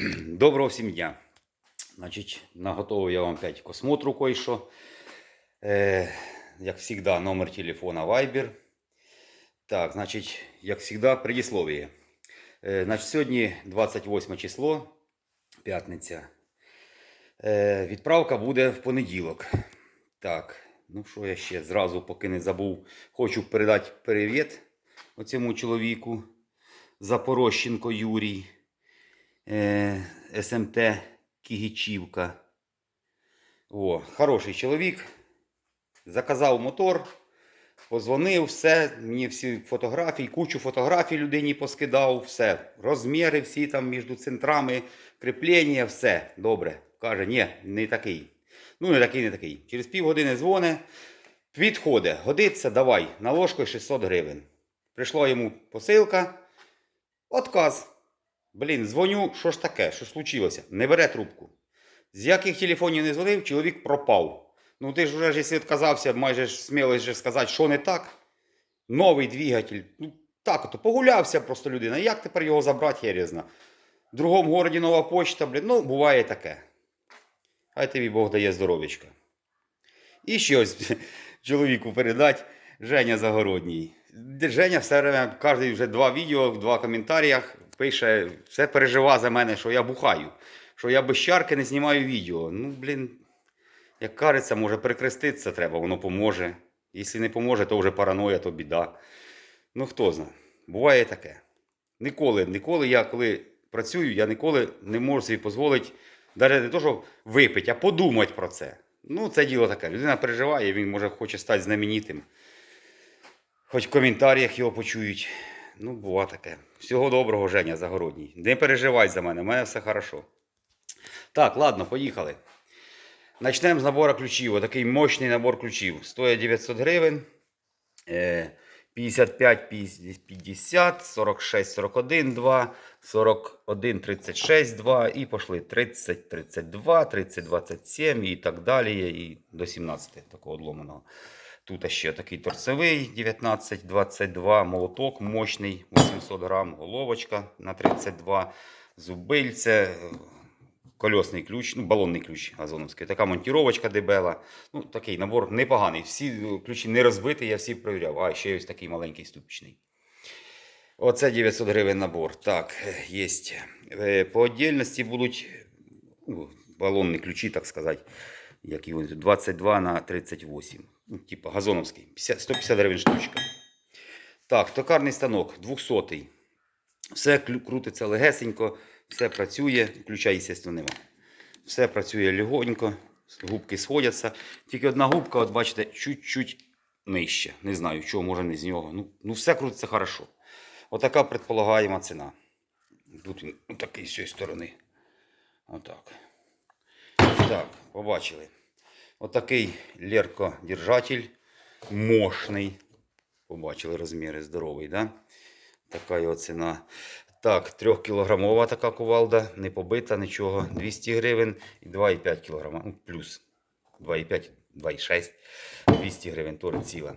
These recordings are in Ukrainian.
Доброго всім дня. Значить, наготовив я вам 5 космотру кое-що. Е, як завжди, номер телефона Viber. Так, значить, як завжди, предисловие. Е, значить, сьогодні 28 число, п'ятниця. Е, відправка буде в понеділок. Так, ну що я ще зразу, поки не забув, хочу передати привіт оцьому чоловіку. Запорощенко Юрій. Е, СМТ Кігічівка. О, хороший чоловік. Заказав мотор, позвонив, все, мені всі фотографії, кучу фотографій людині поскидав, все. Розміри всі там між центрами, кріплення, все. Добре. Каже, ні, не такий. Ну, не такий, не такий. Через півгодини дзвоне, підходить, годиться, давай, на ложку 600 гривень. Прийшла йому посилка, отказ. Блін, дзвоню, що ж таке, що случилося? Не бере трубку. З яких телефонів не дзвонив, чоловік пропав. Ну ти ж вже ж, якщо відказався, майже ж смілость же сказати, що не так. Новий двигатель. Ну, так ото погулявся просто людина. Як тепер його забрати, я не знаю. В другому городі нова почта, блін, ну, буває таке. Хай тобі Бог дає здоров'ячка. І ще ось чоловіку передать Женя Загородній. Женя все время, кожен вже два відео, два коментарях пише, все пережива за мене, що я бухаю, що я без чарки не знімаю відео. Ну, блін, як кажеться, може прикреститися треба, воно поможе. Якщо не поможе, то вже параноя, то біда. Ну хто знає, буває таке. Ніколи, ніколи я коли працюю, я ніколи не можу собі дозволити, навіть не то, що випити, а подумати про це. Ну, це діло таке. Людина переживає, він може хоче стати знаменитим. Хоч в коментарях його почують. Ну, бува таке. Всього доброго, Женя Загородній. Не переживай за мене, у мене все хорошо. Так, ладно, поїхали. Начнемо з набору ключів. Отакий мощний набор ключів. Стоїть 900 гривень. Е, 55, 50, 46, 41, 2, 41, 36, 2 і пішли 30, 32, 30, 27 і так далі. І до 17 такого одломаного. Тут ще такий торцевий 19, 22, молоток мощний, 800 грам, головочка на 32, зубильце, е, кольосний ключ, ну, балонний ключ газоновський, така монтіровочка дебела. Ну, такий набор непоганий. Всі е, ключі не розбиті, я всі перевіряв. А, ще ось такий маленький ступічний. Оце 900 гривень набор. Так, є. По отдельності будуть ну, балонні ключі, так сказати, вони тут 22 на 38. Ну, типа газоновський. 50, 150 гривень штучка. Так, токарний станок 200. Все крутиться легесенько, все працює, ключа, звісно, нема. Все працює легонько, губки сходяться. Тільки одна губка, от бачите, чуть-чуть нижче. Не знаю, чого, може не з нього. Ну, ну все крутиться хорошо. Отака предполагаєма ціна. Тут він такий з цієї сторони. Отак. Так, побачили. Отакий леркодержатель мощний. Побачили розміри здоровий, да? Така його ціна. Так, 3-кілограмова така кувалда, не побита, нічого. 200 гривень і 2,5 кг. Ну, плюс 2,5, 2,6, 200 гривень, теж ціла.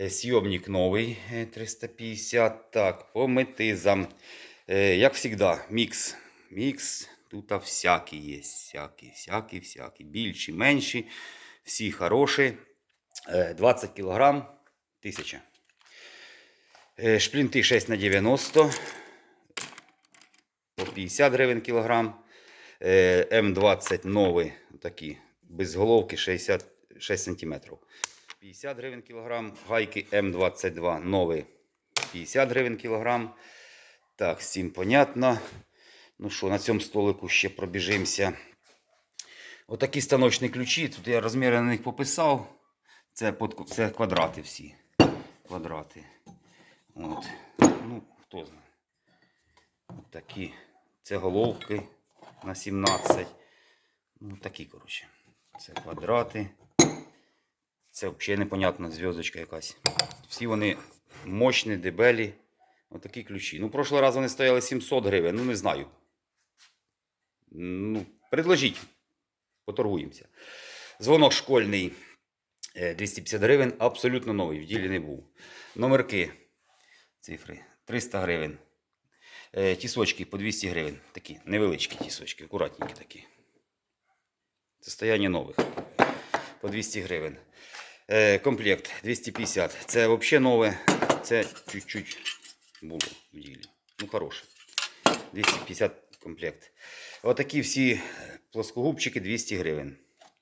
Е, Сйомник новий е, 350. Так, по метизам. Е, Як завжди, мікс. Мікс. Тут всякі є. Всякі, всякі, всякі. Більші, менші. Всі хороші. Е, 20 кг 1000. Е, Шплінти 6 на 90 по 50 гривень кілограм. Е, М20 нові, такі, без головки 66 см. 50 гривень кілограм. Гайки М22 нові 50 гривень кілограм. Так, цим понятно. Ну що, на цьому столику ще пробіжимося. Отакі станочні ключі. Тут я розміри на них пописав. Це, под, це квадрати всі. Квадрати. От. Ну, хто знає. От такі. Це головки на 17. Ну, такі, коротше. Це квадрати. Це взагалі непонятна зв'язочка якась. Всі вони мощні, дебелі. Отакі ключі. Ну, прошлий раз вони стояли 700 гривень. Ну, не знаю. Ну, предложіть. Поторгуємося. Дзвонок школьний. е, 250 гривень. Абсолютно новий. В ділі не був. Номерки. Цифри. 300 гривень. Е, тісочки по 200 гривень. Такі невеличкі тісочки, акуратненькі такі. Состояние нових. По 200 гривень. Е, комплект 250. Це взагалі нове. Це чуть-чуть було в ділі. Ну, хороше. 250 комплект. Отакі всі плоскогубчики 200 гривень.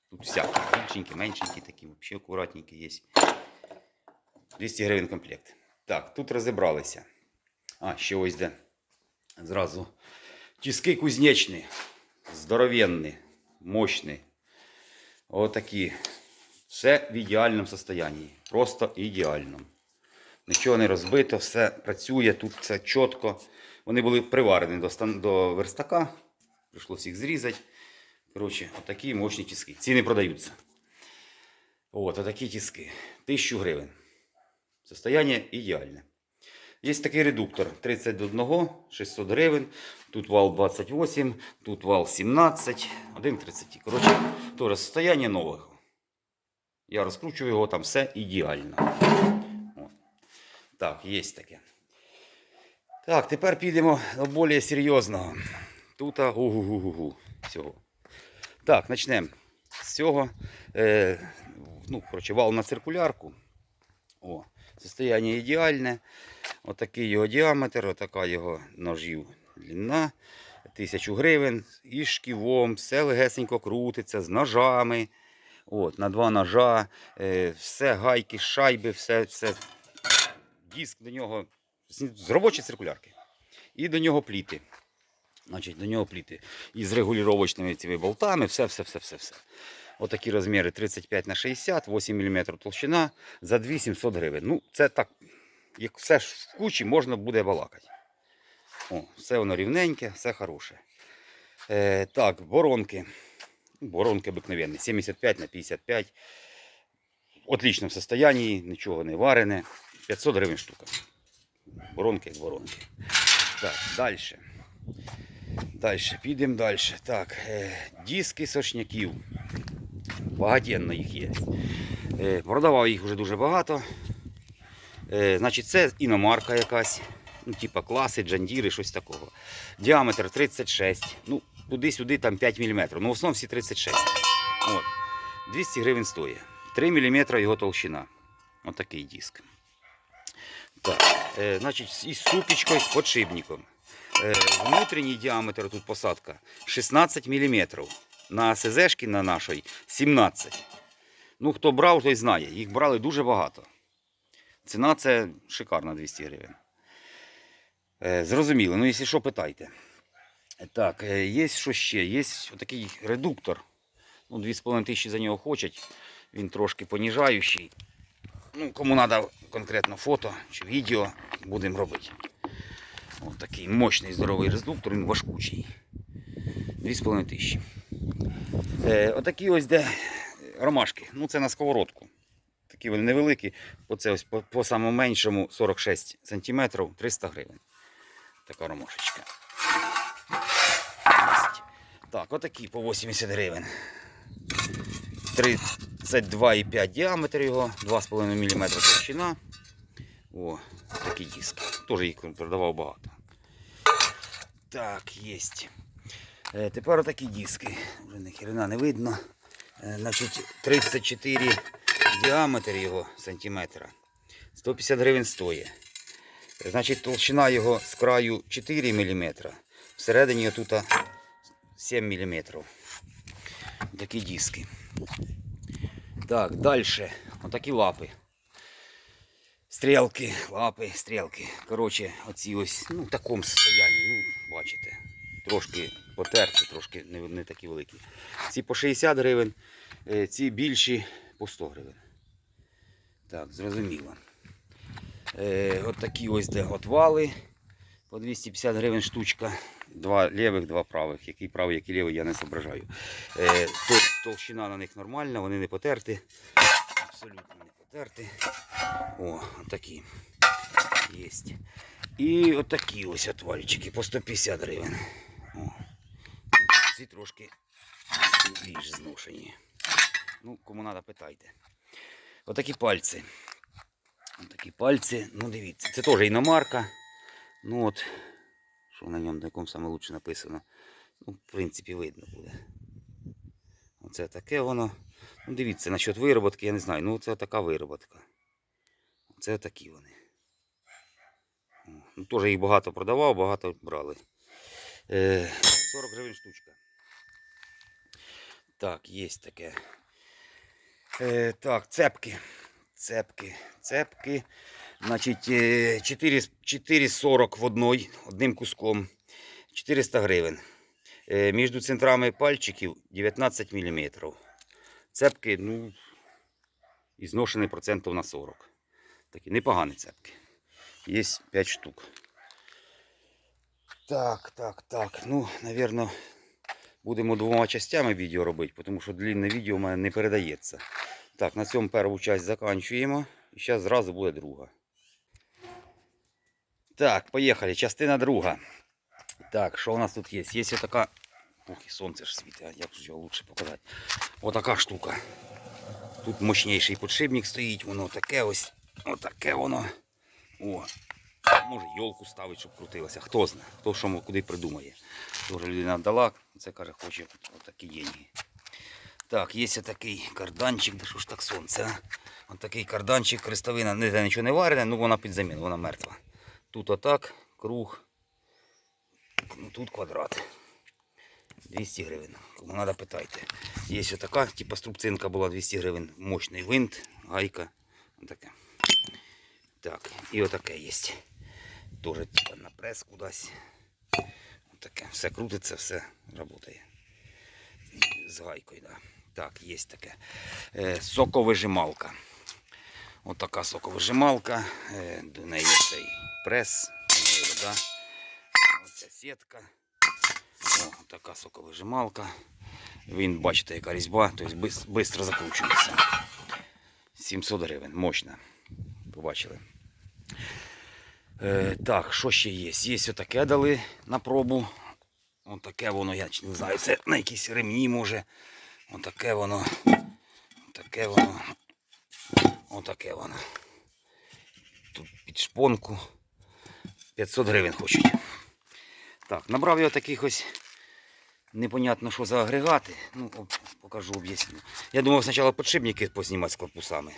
Тут всякі. Більшенькі, меншенькі такі, взагалі акуратненькі є. 200 гривень комплект. Так, тут розібралися. А, ще ось де. Зразу. Тіски кузнечні. Здоровенні, мощні. Отакі. Все в ідеальному стані. Просто ідеальному. Нічого не розбито, все працює, тут все чітко. Вони були приварені до, стан- до верстака. Прийшлося їх зрізати. Коротше, отакі мощні тіски. Ціни продаються. От, отакі тіски. 1000 гривень. Состояние ідеальне. Є такий редуктор 30 до 1, 600 гривень. Тут вал 28, тут вал 17, 1,30. Коротше, теж состояние нового. Я розкручую його, там все ідеально. От. Так, є таке. Так, тепер підемо до більш серйозного. Тут гу-гу-гу-гу-гу. Всього. Так, почнемо з цього. Е, ну, коротше, вал на циркулярку. О, состояние ідеальне. Отакий його діаметр, отака його ножів длина. Тисячу гривень. І шківом, все легесенько крутиться з ножами. От, на два ножа, е, все гайки, шайби, все, все. Диск до нього з робочої циркулярки. І до нього пліти. Значить, до нього пліти. І з регулювачними цими болтами, все, все, все, все, все. Отакі розміри 35 на 60, 8 мм толщина за 2700 гривень. Ну, це так, як все ж в кучі можна буде балакати. О, все воно рівненьке, все хороше. Е, так, боронки. Ну, Боронки обикновенні. 75 на 55. В отличному состоянии, нічого не варене. 500 гривень штука. Боронки як боронки. Так, далі. Далі, підемо далі. Так, е, диски сошняків. Багатенно їх є. Е, продавав їх вже дуже багато. Е, значить, це іномарка якась. Ну, типа класи, джандіри, щось такого. Діаметр 36. Ну, туди-сюди там 5 мм. Ну, в основному всі 36. От. 200 гривень стоїть. 3 мм його толщина. Отакий диск. Так, значить, із супічкою, з подшипником. Е, внутрішній діаметр тут посадка 16 мм. На СЗшки на нашій 17. Ну, хто брав, той знає. Їх брали дуже багато. Ціна це шикарна 200 гривень. Е, зрозуміло. Ну, якщо що, питайте. Так, е, є що ще? Є такий редуктор. Ну, 2,5 тисячі за нього хочуть. Він трошки поніжаючий. Ну, кому треба конкретно фото чи відео, будемо робити. Ось такий мощний здоровий редуктор, він важкучий. 2,5 тисячі. Е, отакі ось де ромашки. Ну, це на сковородку. Такі вони невеликі. Оце ось по, по самому меншому 46 см 300 гривень. Така ромашечка. Так, отакі по 80 гривень. 32,5 діаметр його, 2,5 мм товщина. О, такий диск. Теж їх продавав багато. Так, є. Е, тепер отакі диски. Вже ні хрена не видно. Е, значить, 34 діаметр його сантиметра. 150 гривень стоїть. Е, Значить, толщина його з краю 4 мм. Всередині тут 7 мм. Такі диски. Так, далі. Отакі лапи. Стрілки, лапи, стрілки. Коротше, оці ось, ну, в такому состоянні, ну, бачите. Трошки потерті, трошки не, не такі великі. Ці по 60 гривень, е, ці більші по 100 гривень. Так, зрозуміло. Е, от такі ось де отвали. По 250 гривень штучка. Два лівих, два правих. Який правий, який лівий, я не зображаю. Е, то, толщина на них нормальна, вони не потерті. Абсолютно не потерті. О, отакі. Єсть. І отакі ось отвальчики по 150 гривень. О. Ці трошки більш зношені. Ну, кому треба, питайте. Отакі пальці. Отакі пальці. Ну, дивіться, це теж іномарка. Ну от, що на ньому, на якому саме лучше написано. Ну, в принципі, видно буде. Оце таке воно. Ну, дивіться, насчет вироботки, я не знаю. Ну, це така вироботка. Це такі вони. Ну, теж їх багато продавав, багато брали. Е, 40 гривень штучка. Так, є таке. Е, так, цепки. Цепки. Цепки. Значить, е, 4 4,40 в одной, одним куском. 400 гривень. Е, Між центрами пальчиків 19 мм. Цепки, ну, і зношений процентів на 40. Такі непогані цепки. Є 5 штук. Так, так, так. Ну, напевно, будемо двома частями відео робити, тому що длинне відео в мене не передається. Так, на цьому першу часть закінчуємо. І зараз зразу буде друга. Так, поїхали. Частина друга. Так, що у нас тут є? Є така. Ох, і сонце ж світить, а як ж його лучше показати? Отака штука. Тут мощніший підшипник стоїть, воно таке ось. Отаке воно. О. Може йолку ставить, щоб крутилося. Хто знає, хто що куди придумає. Дуже людина дала, це каже, хоче отакі деньги. Так, є такий карданчик, де що ж так сонце, а? Ось такий карданчик, крестовина, ніде нічого не варене, ну вона під заміну, вона мертва. Тут отак, круг, тут квадрат. 200 гривень. Кому треба, питайте. Є ось така, типу струбцинка була 200 гривень. Мощний винт, гайка. Отаке. Так, і отаке є. Тоже типа на прес кудись. Отаке. Все крутиться, все працює. З гайкою, да. Так, є таке. Е, соковижималка. Отака соковижималка. Е, до неї цей прес. вода. Оця сітка. О, така соковижималка. Він, бачите, яка різьба, тобто швидко закручується. 700 гривень, мощна. Побачили. Е, так, що ще є? Є отаке дали на пробу. Отаке воно, я не знаю, це на якісь ремні може. Отаке воно. Отаке воно. Отаке воно. Тут під шпонку. 500 гривень хочуть. Так, набрав я таких ось непонятно що за агрегати. Ну, покажу, об'ясню. Я думав спочатку підшипники познімати з корпусами.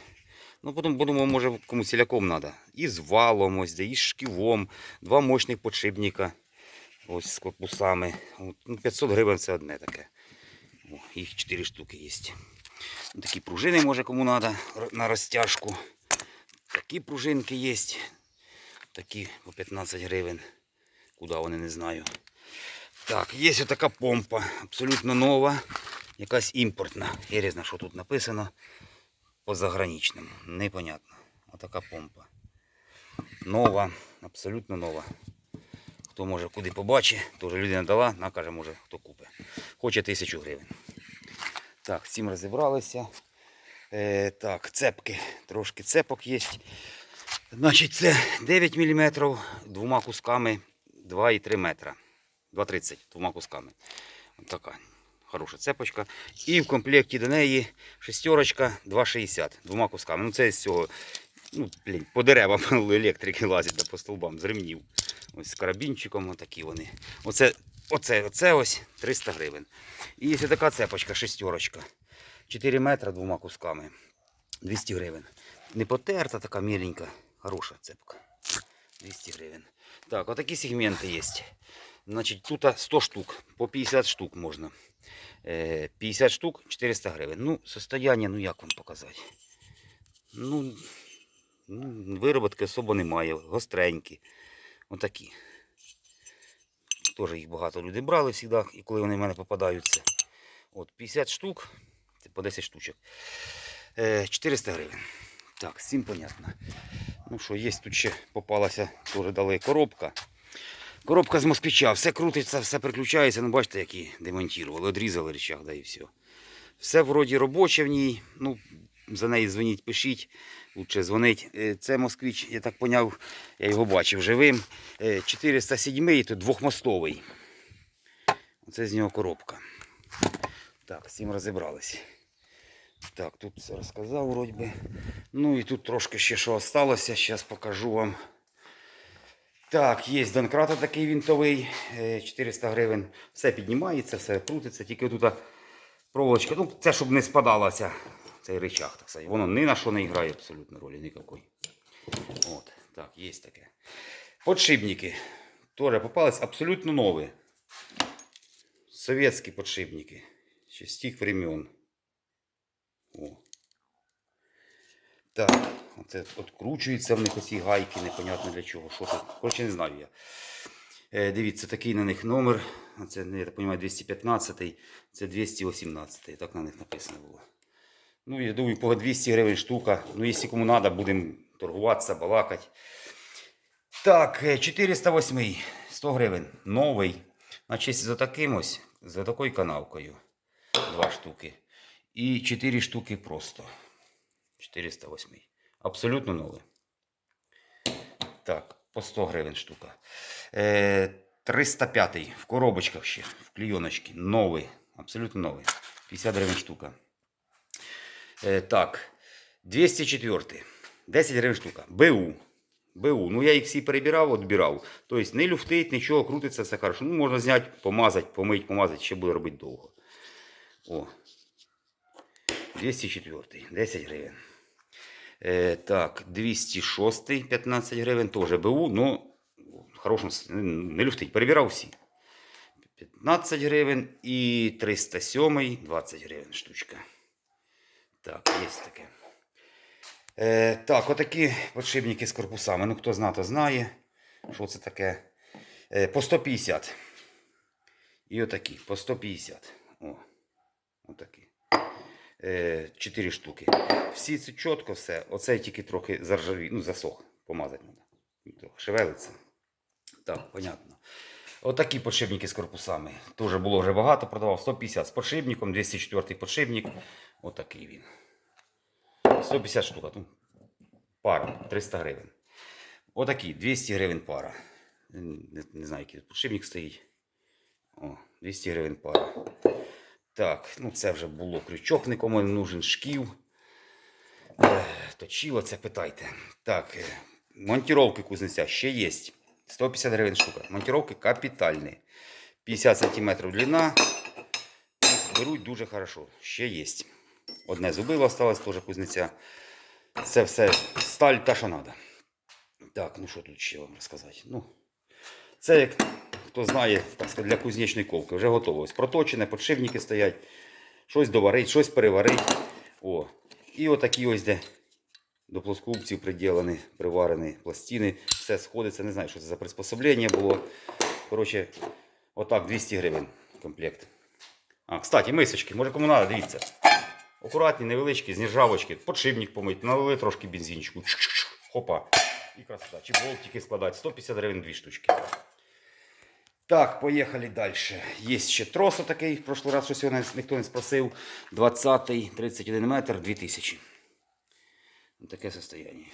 Ну, потім подумав, може комусь ціляком треба. І з валом, ось, і з шківом, два мощних підшипника. Ось з корпусами. От, ну, 500 гривень це одне таке. О, їх 4 штуки є. Такі пружини може кому треба на розтяжку. Такі пружинки є. Такі по 15 гривень. Куди вони не знаю. Так, є ось така помпа, абсолютно нова, якась імпортна. Я знаю, що тут написано по заграничному. Непонятно. Отака помпа. Нова, абсолютно нова. Хто може куди побачить, теж людина дала, на каже, може хто купить. Хоче тисячу гривень. Так, з цим розібралися. Е, так, цепки. Трошки цепок є. Значить, це 9 мм двома кусками 2,3 метра. 2,30 двома кусками. Ось така хороша цепочка. І в комплекті до неї шестерочка 2,60 двома кусками. Ну це з цього, ну, блін, по деревам електрики лазять по стовбам з ремнів. Ось з карабінчиком отакі вони. Оце, оце, оце ось 300 гривень. І є така цепочка, шестерочка. 4 метри двома кусками. 200 гривень. Не потерта, така міленька, хороша цепка. 200 гривень. Так, отакі сегменти є. Значить, тут 100 штук, по 50 штук можна. Е, 50 штук 400 гривень. Ну, состояние, ну як вам показати? Ну вироботки особо немає, гостренькі. Отакі. Теж їх багато людей брали завжди, і коли вони в мене попадаються. От 50 штук, це по 10 штучок. Е, 400 гривень. Так, всім понятно. Ну що, є тут ще попалася, теж дали коробка. Коробка з москвича, все крутиться, все приключається. Ну, бачите, які демонтували, одрізали речах, да і все. Все вроді робоче в ній. Ну, за неї дзвоніть, пишіть. Лучше дзвонить. Е, Це москвич, я так поняв, я його бачив живим. Е, 407 тут двохмостовий. Оце з нього коробка. Так, з цим розібрались. Так, тут все розказав вроді би. Ну і тут трошки ще що осталося. Зараз покажу вам. Так, є Донкрата такий вінтовий, е, 400 гривень. Все піднімається, все крутиться, тільки тут проволочка. Ну, це щоб не спадалося цей рычаг, так сказати. Воно ні на що не грає абсолютно ролі ніякої. От, так, є таке. Подшипники. Теж попались абсолютно нові. Совєтські подшипники. Ще з тих времен. О. Так, оце откручуються в них оці гайки, непонятно для чого. Що це? Коротше, не знаю я. Е, дивіться, такий на них номер. Це, я так розумію, 215, це 218. Так на них написано було. Ну, я думаю, по 200 гривень штука. Ну, якщо кому треба, будемо торгуватися, балакати. Так, е, 408, 100 гривень. Новий. Значить, за таким ось, за такою канавкою. Два штуки. І 4 штуки просто. 408. Абсолютно новий. Так, по 100 гривень штука. Е, 305 в коробочках ще, в клейоночці. Новий. Абсолютно новий. 50 гривень штука. Е, так, 204. 10 гривень штука. БУ. БУ. Ну, я їх всі перебирав, відбирав. Тобто не люфтить, нічого, крутиться, все хорошо. Ну, можна зняти, помазати, помити, помазати, ще буде робити довго. О. 204. 10 гривень. Е, так, 206, 15 гривень, теж БУ, ну, в хорошому, не люфтить, перебирав всі. 15 гривень і 307, 20 гривень штучка. Так, є таке. Е, так, отакі подшипники з корпусами. Ну, хто знає, то знає, що це таке. Е, по 150. І отакі, по 150. О, отакі. Е, 4 штуки. Всі це чітко все. Оцей тільки трохи заржаві, ну, засох. Помазати треба. Трохи шевелиться. Так, понятно. Отакі подшипники з корпусами. Тоже було вже багато, продавав 150 з подшипником, 204 подшипник. Отакий він. 150 штук. Пара, 300 гривень. Отакі, 200 гривень пара. Не, не знаю, який подшипник стоїть. О, 200 гривень пара. Так, ну це вже було крючок, нікому не нужен шків. Точило це питайте. Так, е, монтировки кузнеця ще є. 150 гривень штука. Монтировки капітальні. 50 см длина. Беруть дуже хорошо. Ще є. Одне зубило осталось теж кузнеця. Це все сталь та що треба. Так, ну що тут ще вам розказати? Ну, це як хто знає, так сказати, для кузнечної ковки. Вже готово. Ось проточене, подшипники стоять. Щось доварить, щось переварить. О. І отакі ось де до плоскогубців приділені, приварені пластини. Все сходиться. Не знаю, що це за приспособлення було. Коротше, отак 200 гривень комплект. А, кстати, мисочки, може кому треба, дивіться. Акуратні, невеличкі, з нержавочки, подшипник помить, налили трошки бензинчику. Хопа. І красота. Чи болтики складати. 150 гривень дві штучки. Так, поїхали далі. Є ще трос такий, в прошлий раз щось його ніхто не спросив. 20-й, 31 метр, 2000. Таке состояние.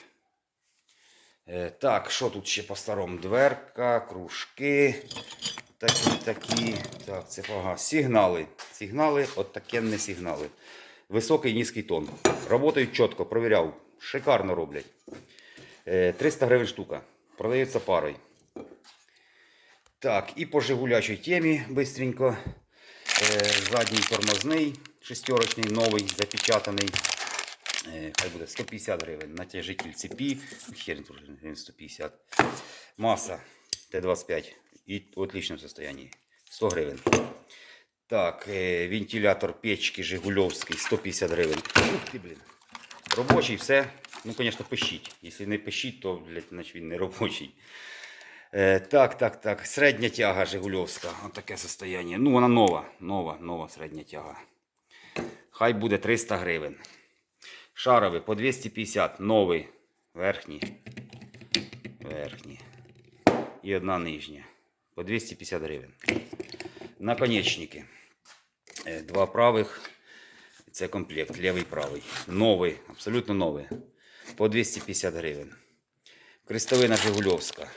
Е, так, що тут ще по старому? Дверка, кружки. Такі, такі. Так, це ага. Сигнали. Сигнали, от такі сигнали. Високий низький тон. Работають чітко, провіряв. Шикарно роблять. Е, 300 гривень штука. Продається парою. Так, і по жигулячій темі бистренько. Е, задній тормозний, шестерочний, новий, запечатаний. Е, хай буде 150 гривень. Натяжитель цепі. Хер тут 150. Маса Т-25. І в отличном состоянии. 100 гривень. Так, е, вентилятор печки Жигульовський 150 гривень. Ух ти, блін. Робочий, все. Ну, звісно, пишіть. Якщо не пишіть, то блядь, значить він не робочий. Е, так, так, так. Середня тяга Жигульовська. Ось таке состояние. Ну, вона нова, нова, нова середня тяга. Хай буде 300 гривень. Шаровий по 250, новий. Верхній. Верхній. І одна нижня. По 250 гривень. Наконечники. Е, Два правих. Це комплект. Лівий правий. Новий. Абсолютно новий. По 250 гривень. Крестовина Жигульовська.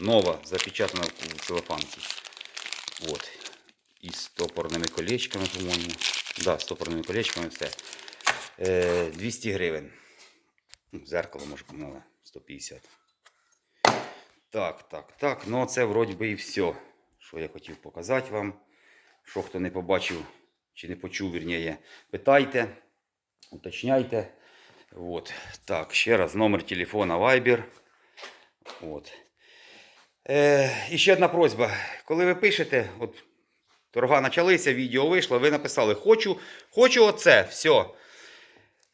Нова, запечатана в целлофанке. Вот. І з топорними колечками, по-моєму. Да, з топорними колечками все. Е, 200 гривень. Ну, Зеркало може помиле. 150. Так. Так, так. Ну, це вроді би і все, що я хотів показати вам. Що хто не побачив чи не почув, вірніше, питайте, уточняйте. От. Так, ще раз номер телефона Viber. От. Е, і ще одна просьба. Коли ви пишете, от торга почалися, відео вийшло, ви написали хочу, хочу оце, все.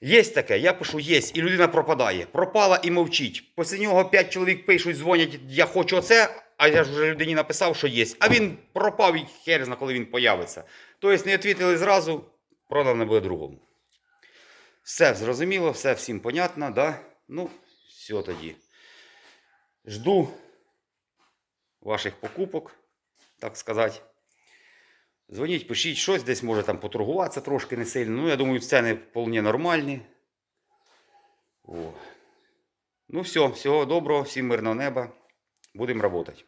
Є таке, я пишу є, і людина пропадає. Пропала і мовчить. Після нього 5 чоловік пишуть, дзвонять, я хочу оце, а я ж вже людині написав, що є. А він пропав і хер зна, коли він появиться. Тобто не відповіли зразу, продавне буде другому. Все зрозуміло, все всім понятно, да? Ну, все тоді. Жду ваших покупок, так сказати. Дзвоніть, пишіть щось, десь може там поторгуватися трошки не сильно. Ну, я думаю, ціни вполне нормальні. О. Ну все, всього доброго, всім мирного неба. Будемо працювати.